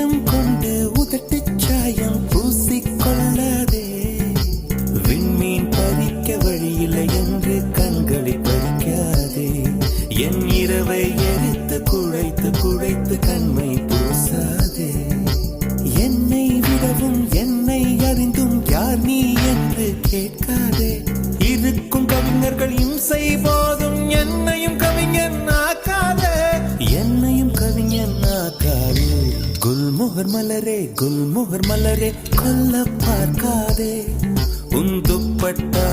இதம் கொண்டு உதட்டு சாயம் பூசிக்கொள்ளாதே. விண்மீன் பறிக்க வழியில்லை என்று கண்களை பறிக்காதே. என் இரவை எரித்து குழைத்து குழைத்து கண்மை பூசாதே. என்னை விடவும் என்னை அறிந்தும் யார் நீ என்று கேட்காதே. இருக்கும் கவிஞர்கள் இம்சை என்னையும் கவிஞன் ஆக்காதே. என்னையும் கவிஞன் ஆக்காதே. குல்முகர் மலரே குல்முகர் மலரே கொல்ல பார்க்காதே. உன் துப்பட்டா